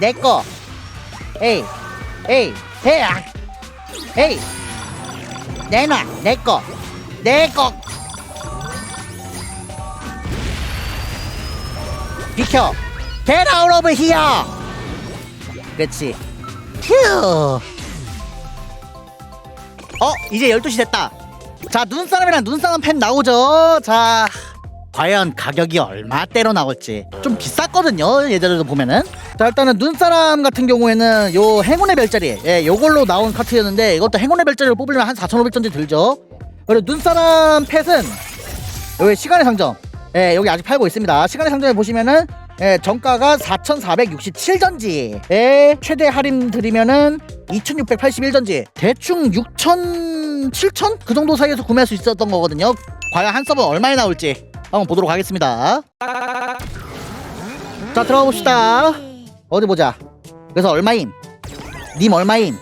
내꺼 에이 에이 해야 에이 내놔 내꺼 내꺼 비켜. Get out of here 그렇지. 휴. 어 이제 12시 됐다. 자 눈사람이랑 눈사람 펜 나오죠. 자 과연 가격이 얼마대로 나올지. 좀 비쌌거든요 예전에도 보면은 자 일단은 눈사람 같은 경우에는 요 행운의 별자리 예 요걸로 나온 카트였는데 이것도 행운의 별자리를 뽑으려면 한 4,500전지 들죠 그리고 눈사람 펫은 여기 시간의 상점 예 여기 아직 팔고 있습니다 시간의 상점에 보시면은 예, 정가가 4,467전지. 에 최대 할인 드리면은 2,681전지. 대충 6,000, 7,000? 그 정도 사이에서 구매할 수 있었던 거거든요. 과연 한 서버 얼마에 나올지 한번 보도록 하겠습니다. 자, 들어가 봅시다. 어디 보자. 그래서 얼마임? 님 얼마임?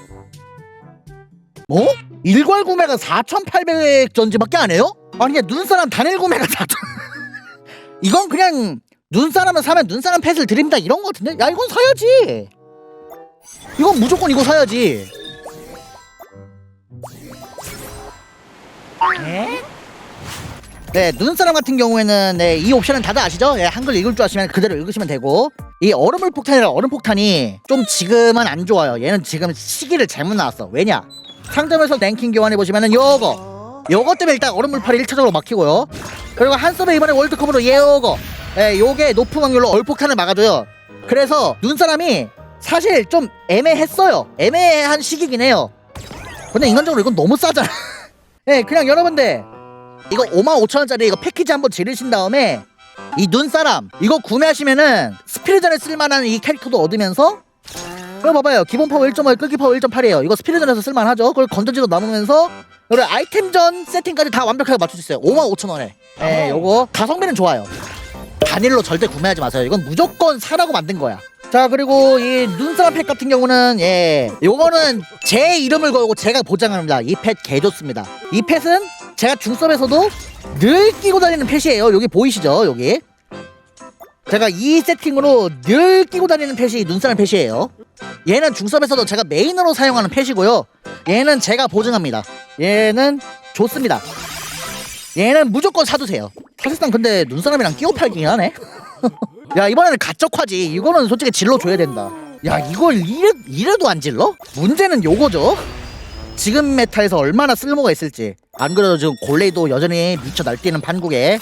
뭐? 일괄 구매가 4,800 전지밖에 안 해요? 아니, 이게 눈사람 단일 구매가 4,000. 이건 그냥 눈사람을 사면 눈사람 펫을 드립니다 이런 거 같은데? 야 이건 사야지 이건 무조건 이거 사야지 네 눈사람 같은 경우에는 네, 이 옵션은 다들 아시죠? 예, 한글 읽을 줄 아시면 그대로 읽으시면 되고 이 얼음물 폭탄이라 얼음 폭탄이 좀 지금은 안 좋아요. 얘는 지금 시기를 잘못 나왔어. 왜냐? 상점에서 랭킹 교환해 보시면은 요거. 요거 때문에 일단 얼음물 팔이 1차적으로 막히고요. 그리고 한섭의 이번에 월드컵으로 예오거. 예, 요게 높은 확률로 얼폭탄을 막아줘요. 그래서 눈사람이 사실 좀 애매했어요. 애매한 시기긴 해요. 근데 인간적으로 이건 너무 싸잖아. 예, 그냥 여러분들 이거 55,000원짜리 이거 패키지 한번 지르신 다음에 이 눈사람 이거 구매하시면은 스피르전에 쓸만한 이 캐릭터도 얻으면서 이거 봐봐요. 기본 파워 1.5 끄기 파워 1.8이에요. 이거 스피르전에서 쓸만하죠? 그걸 건전지도 남으면서 그리고 아이템전 세팅까지 다 완벽하게 맞출 수 있어요. 55,000원에. 예 요거 가성비는 좋아요. 단일로 절대 구매하지 마세요. 이건 무조건 사라고 만든 거야. 자 그리고 이 눈사람 펫 같은 경우는 예 요거는 제 이름을 걸고 제가 보장합니다. 이펫개 좋습니다. 이 펫은 제가 중섭에서도 늘 끼고 다니는 펫이에요. 여기 보이시죠? 여기. 제가 이 세팅으로 늘 끼고 다니는 펫이 눈사람 펫이에요. 얘는 중섭에서도 제가 메인으로 사용하는 펫이고요. 얘는 제가 보증합니다. 얘는 좋습니다. 얘는 무조건 사도 돼요. 사실상 근데 눈사람이랑 끼워 팔긴 하네. 야 이번에는 가적화지. 이거는 솔직히 질러 줘야 된다. 야 이걸 이래, 이래도 안 질러? 문제는 요거죠. 지금 메타에서 얼마나 쓸모가 있을지 안 그래도 지금 골레이도 여전히 미쳐 날뛰는 판국에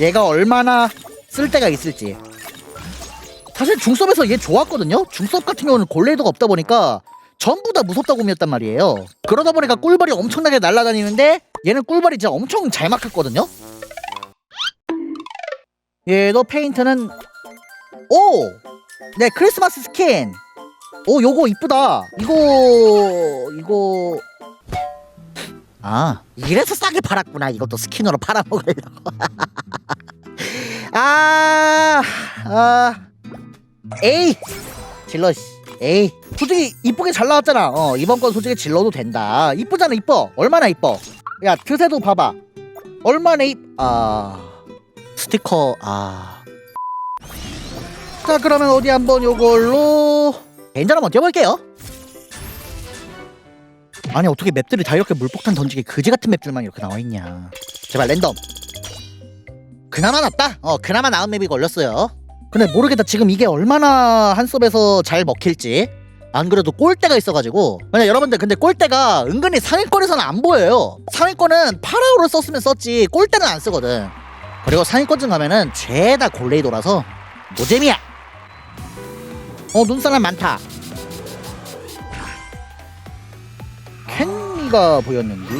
얘가 얼마나 쓸 데가 있을지. 사실 중섭에서 얘 좋았거든요? 중섭 같은 경우는 골레이도가 없다 보니까 전부 다 무섭다 곰이었단 말이에요. 그러다 보니까 꿀벌이 엄청나게 날아다니는데 얘는 꿀벌이 진짜 엄청 잘 막혔거든요? 얘도 페인트는 오! 네 크리스마스 스킨! 오 요거 이쁘다. 이거 이거 아 이래서 싸게 팔았구나 이것도 스킨으로 팔아먹으려고 아, 아, 에이, 질러, 씨. 에이. 솔직히 이쁘게 잘 나왔잖아. 어, 이번 건 솔직히 질러도 된다. 이쁘잖아, 이뻐. 얼마나 이뻐. 야, 드세도 봐봐. 얼마나 이, 아, 스티커, 아. 자, 그러면 어디 한번 요걸로 벤전 한번 뛰어볼게요. 아니, 어떻게 맵들이 다 이렇게 물폭탄 던지게 그지 같은 맵들만 이렇게 나와 있냐. 제발 랜덤. 그나마 낫다. 어, 그나마 나은 맵이 걸렸어요. 근데 모르겠다. 지금 이게 얼마나 한 섭에서 잘 먹힐지. 안 그래도 꼴대가 있어가지고. 만약 여러분들 근데 꼴대가 은근히 상위권에서는 안 보여요. 상위권은 파라오를 썼으면 썼지 꼴대는 안 쓰거든. 그리고 상위권쯤 가면은 죄다 골레이도라서 노잼이야. 어 눈사람 많다. 캔미가 보였는데.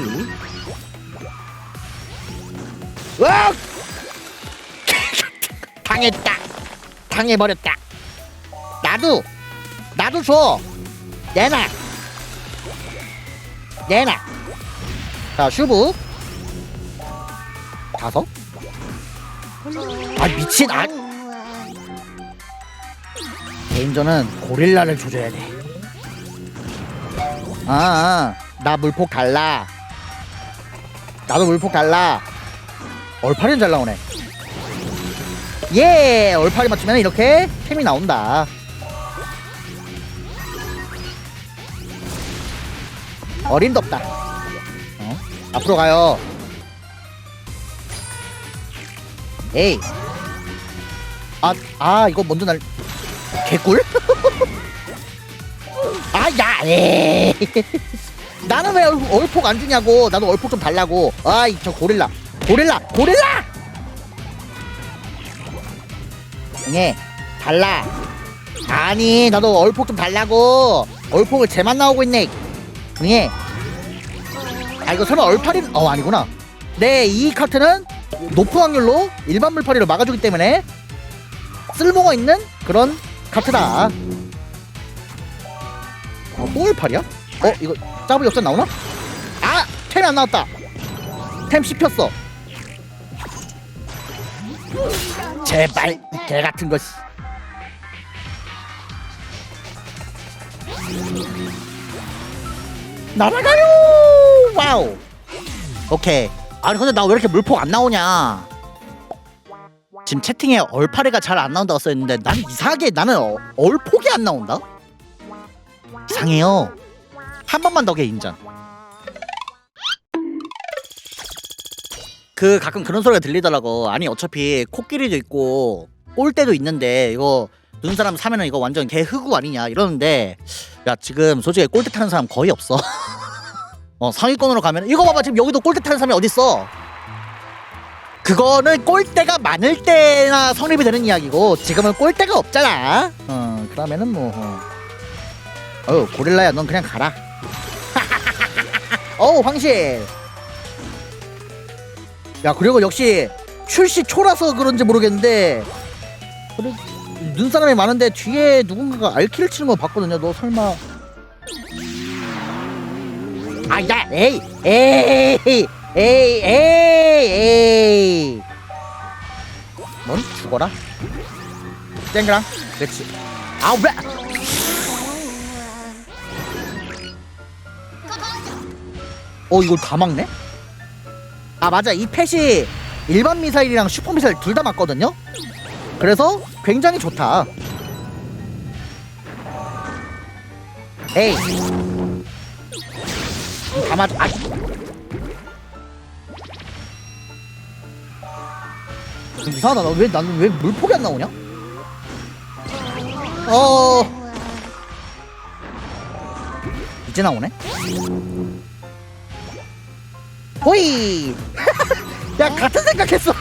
와! 당했다. 당해버렸다. 나도, 나도 줘. 내놔. 내놔. 자, 슈브. 다섯. 아, 미친. 아, 개인전은 고릴라를 조져야 돼. 아, 아, 나 물폭 갈라. 나도 물폭 갈라. 얼팔이는 잘 나오네. 예! 얼팔이 맞추면 이렇게 템이 나온다. 어림도 없다. 어? 앞으로 가요. 에이. 아, 아, 이거 먼저 날. 개꿀? 아, 야, 에이. 예. 나는 왜 얼- 얼폭 안 주냐고. 나도 얼폭 좀 달라고. 아이 저 고릴라. 고릴라! 고릴라! 응애 달라. 아니 나도 얼폭 좀 달라고. 얼폭을 쟤만 나오고 있네. 응애 아 이거 설마 얼팔이 어 아니구나. 네 이 카트는 높은 확률로 일반 물파리를 막아주기 때문에 쓸모가 있는 그런 카트다. 어, 또 얼팔이야? 어 이거 짜부 역전 나오나? 아! 템이 안 나왔다. 템 씹혔어. 제발 개 같은 것이 날아가요! 와우! 오케이. 아니 근데 나 왜 이렇게 물폭 안 나오냐? 지금 채팅에 얼파리가 잘 안 나온다고 써있는데 난 이상하게 나는 어, 얼폭이 안 나온다? 이상해요 한 번만 더 개 인정 그 가끔 그런 소리가 들리더라고. 아니 어차피 코끼리도 있고 꼴대도 있는데 이거 눈 사람 사면은 이거 완전 개 흑우 아니냐 이러는데 야 지금 솔직히 꼴대 타는 사람 거의 없어. 어 상위권으로 가면 이거 봐봐 지금 여기도 꼴대 타는 사람이 어딨어? 그거는 꼴대가 많을 때나 성립이 되는 이야기고 지금은 꼴대가 없잖아. 어 그러면은 뭐 어. 어우 고릴라야 넌 그냥 가라 어우 황실. 야 그리고 역시 출시 초라서 그런지 모르겠는데 그래, 눈사람이 많은데 뒤에 누군가가 알키를 치는 거 봤거든요. 너 설마. 아야 에이 에이 에이 에이 에이. 넌 죽어라? 땡그랑 그렇지. 아왜 어 이걸 다 막네? 아 맞아. 이 펫이 일반 미사일이랑 슈퍼 미사일 둘 다 맞거든요? 그래서 굉장히 좋다. 에이. 다 맞아. 아. 이상하다. 나 왜 나는 왜 물폭이 안 나오냐? 어. 이제 나오네 호이 야 같은 생각했어.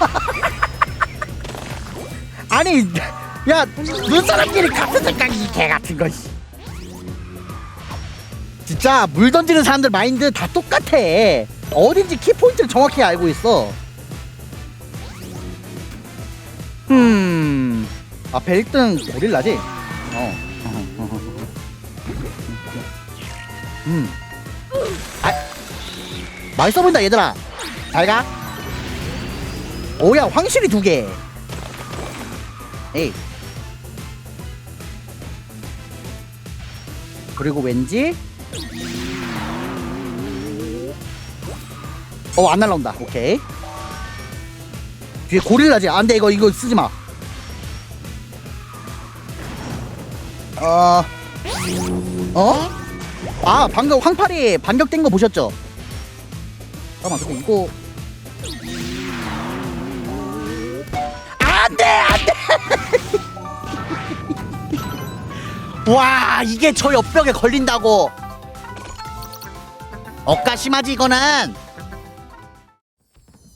아니 야 눈사람끼리 같은 생각이 개 같은 거 씨. 진짜 물 던지는 사람들 마인드 다 똑같아. 어딘지 키포인트를 정확히 알고 있어. 음. 앞에 1등 고릴라지? 어. 음. 아, 맛있어 보인다 얘들아. 잘가. 오야 황실이 두개. 에이. 그리고 왠지? 어 안 날라온다. 오케이. 뒤에 고릴라지. 안돼 이거 이거 쓰지마. 어. 어? 아 방금 황팔이 반격된 거 보셨죠? 잠깐만 근데 이거 안돼 안돼 와 이게 저 옆벽에 걸린다고 억가심하지 이거는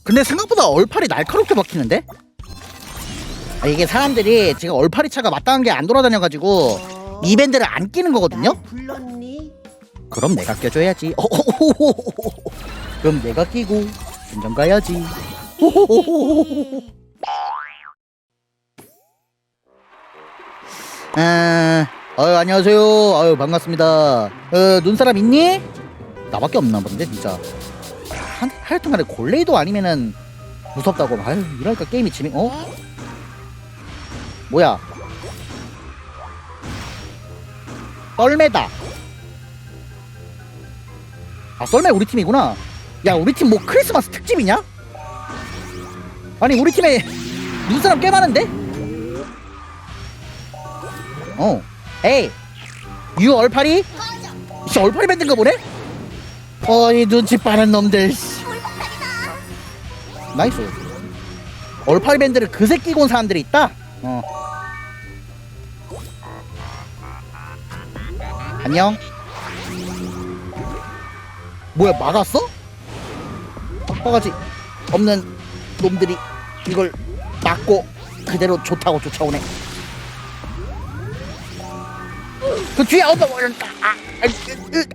근데 생각보다 얼팔이 날카롭게 박히는데? 아, 이게 사람들이 지금 얼팔이 차가 마땅한 게 안 돌아다녀가지고 이 밴드를 안 끼는 거거든요? 불렀니? 그럼 내가 껴줘야지. 그럼 내가 끼고 운전 가야지. 아, 어유 안녕하세요. 아유 반갑습니다. 어, 눈사람 있니? 나밖에 없나 본데 진짜. 한 하여튼간에 골레이도 아니면은 무섭다고. 아유 이러니까 게임이 재미. 어? 뭐야? 썰매다. 아 썰매 우리 팀이구나 야 우리 팀 뭐 크리스마스 특집이냐? 아니 우리 팀에 눈사람 꽤 많은데? 어 에이 유 얼파리? 씨 얼파리 밴드인가 보네? 어이 눈치 빠른 놈들 씨. 나이스 얼팔 밴드를 그새 끼고 온 사람들이 있다 어 안녕 뭐야 막았어? 빡빡하지 없는 놈들이 이걸 막고 그대로 좋다고 쫓아오네. 그 뒤에 어떤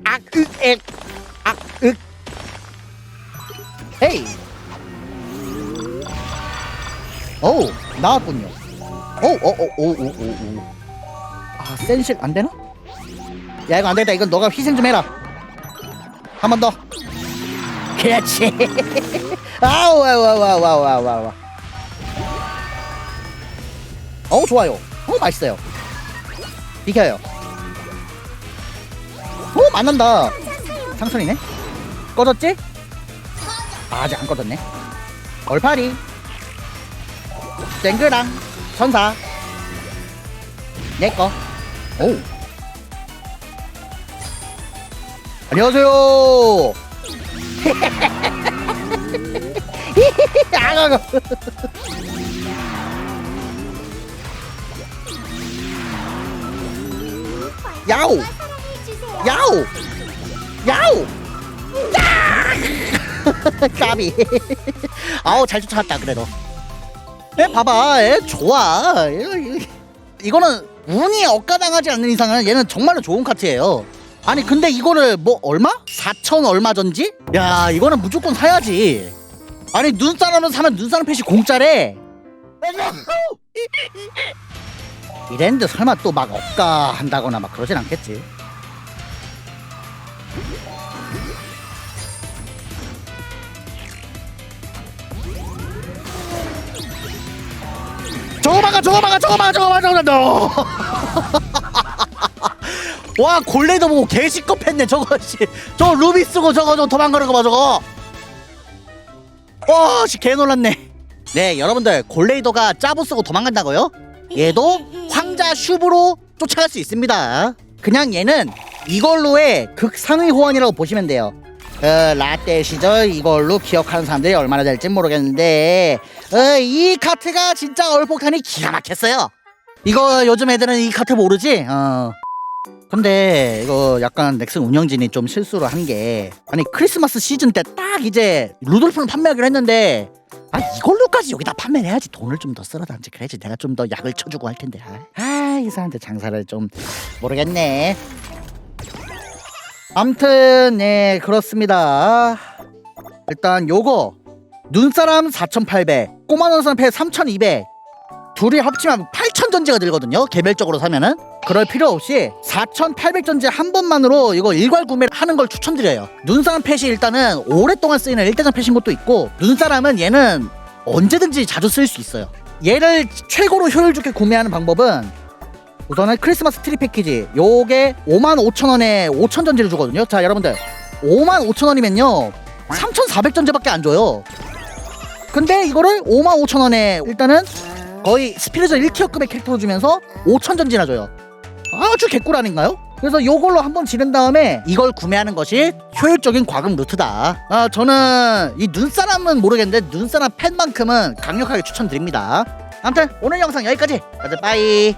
아으악으악으. 헤이. 오 나왔군요. 오 오 오 오 오 오 오 아 센실 안 되나? 야 이거 안 되겠다. 이건 너가 희생 좀 해라. 한 번 더 그렇지. 아우 아우 아우 아우 아우 아우 아우 어 좋아요. 어 맛있어요. 비켜요. 오 만난다. 상선이네? 꺼졌지? 아, 아직 안 꺼졌네. 얼파리. 땡그랑. 천사. 내꺼 오 안녕하세요 아가가 야우 야우 야우 야! 까비 아우 잘 쫓아갔다 그래도 에 봐봐 에 좋아 이거, 이거. 이거는 운이 억가당하지 않는 이상은 얘는 정말로 좋은 카트예요 아니 근데 이거를 뭐 얼마? 4천 얼마 전지? 야 이거는 무조건 사야지. 아니 눈사람은 사면 눈사람 펫이 공짜래. 이랜드 설마 또막 억가 한다거나 막 그러진 않겠지. 저거 막아 저거 막아 저거 막아 저거 막아 저거 막아. 너. 와 골레도 보고 개시급했네 저거 씨저 루비 쓰고 저거 저 도망가는 거봐 저거 와씨 개 놀랐네 네 여러분들 골레이더가 짜부 쓰고 도망간다고요? 얘도 황자 슈브로 쫓아갈 수 있습니다 그냥 얘는 이걸로의 극상위 호환이라고 보시면 돼요 어, 라떼 시절 이걸로 기억하는 사람들이 얼마나 될지 모르겠는데 어, 이 카트가 진짜 얼폭탄이 기가 막혔어요 이거 요즘 애들은 이 카트 모르지? 어. 근데 이거 약간 넥슨 운영진이 좀 실수를 한 게 아니 크리스마스 시즌 때 딱 이제 루돌프는 판매하기로 했는데 아 이걸로까지 여기다 판매를 해야지 돈을 좀 더 쓸어담지 그래야지. 내가 좀 더 약을 쳐주고 할 텐데. 아이 사람들 장사를 좀 모르겠네. 암튼 네 그렇습니다. 일단 요거 눈사람 4,800 꼬마 눈사람 패 3,200 둘이 합치면 8,000 전지가 들거든요 개별적으로 사면은 그럴 필요 없이 4,800 전지 한 번만으로 이거 일괄 구매를 하는 걸 추천드려요. 눈사람 펫이 일단은 오랫동안 쓰이는 일대장 펫인 것도 있고 눈사람은 얘는 언제든지 자주 쓸 수 있어요. 얘를 최고로 효율 좋게 구매하는 방법은 우선은 크리스마스 트리 패키지. 요게 55,000원에 5,000 전지를 주거든요. 자 여러분들. 55,000원이면요. 3,400 전지밖에 안 줘요. 근데 이거를 55,000원에 일단은 거의 스피리저 1티어급의 캐릭터로 주면서 5,000 전지나 줘요 아주 개꿀 아닌가요? 그래서 요걸로 한번 지른 다음에 이걸 구매하는 것이 효율적인 과금 루트다. 아 저는 이 눈사람은 모르겠는데 눈사람 팬만큼은 강력하게 추천드립니다. 아무튼 오늘 영상 여기까지. 다들 빠이